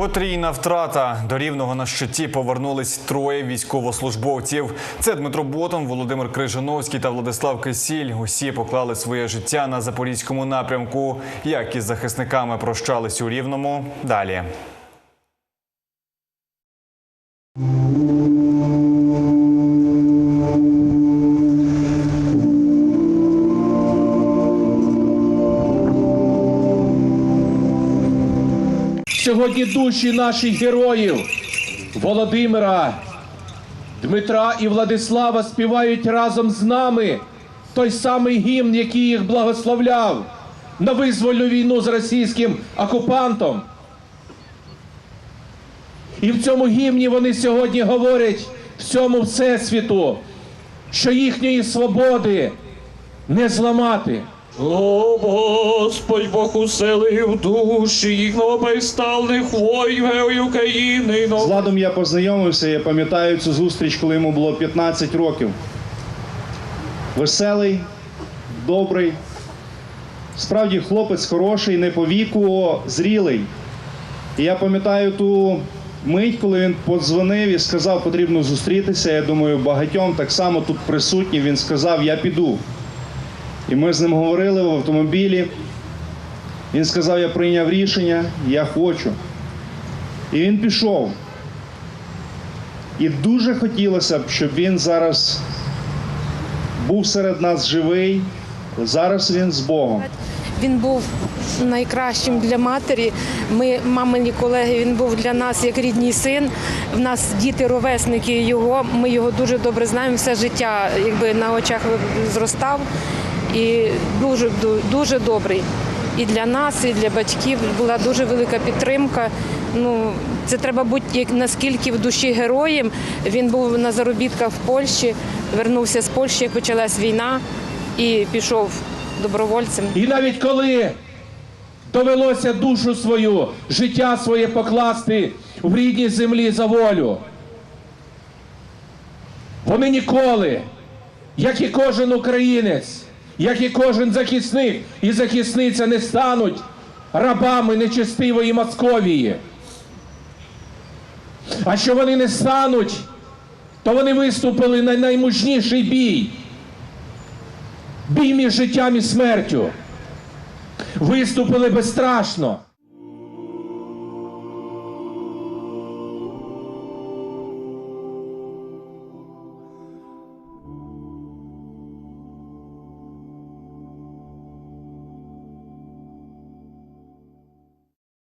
Потрійна втрата до рівного на щиті повернулись троє військовослужбовців. Це Дмитро Ботон, Володимир Крижановський та Владислав Кисіль. Усі поклали своє життя на запорізькому напрямку. Як із захисниками прощались у рівному. Далі. Сьогодні душі наших героїв Володимира, Дмитра і Владислава співають разом з нами той самий гімн, який їх благословляв на визвольну війну з російським окупантом. І в цьому гімні вони сьогодні говорять всьому всесвіту, що їхньої свободи не зламати. О, Господь Бог уселив душі їх новоприставних воїн героїв України. З Владом я познайомився, я пам'ятаю цю зустріч, коли йому було 15 років. Веселий, добрий, справді хлопець хороший, не по віку, зрілий. І я пам'ятаю ту мить, коли він подзвонив і сказав, потрібно зустрітися. Я думаю, багатьом так само тут присутні. Він сказав, я піду. І ми з ним говорили в автомобілі. Він сказав, я прийняв рішення, я хочу. І він пішов. І дуже хотілося б, щоб він зараз був серед нас живий. Зараз він з Богом. Він був найкращим для матері. Ми, мамині колеги, він був для нас як рідний син. В нас діти, ровесники його. Ми його дуже добре знаємо. Все життя якби на очах зростав і дуже дуже добрий. І для нас, і для батьків була дуже велика підтримка. Ну, це треба бути як наскільки в душі героєм. Він був на заробітках в Польщі, вернувся з Польщі, почалась війна, і пішов добровольцем. І навіть коли довелося душу свою, життя своє покласти в рідній землі за волю, вони ніколи, як і кожен українець, як і кожен захисник і захисниця не стануть рабами нечестивої Московії. А що вони не стануть, то вони виступили на наймужніший бій бій між життям і смертю. Виступили безстрашно.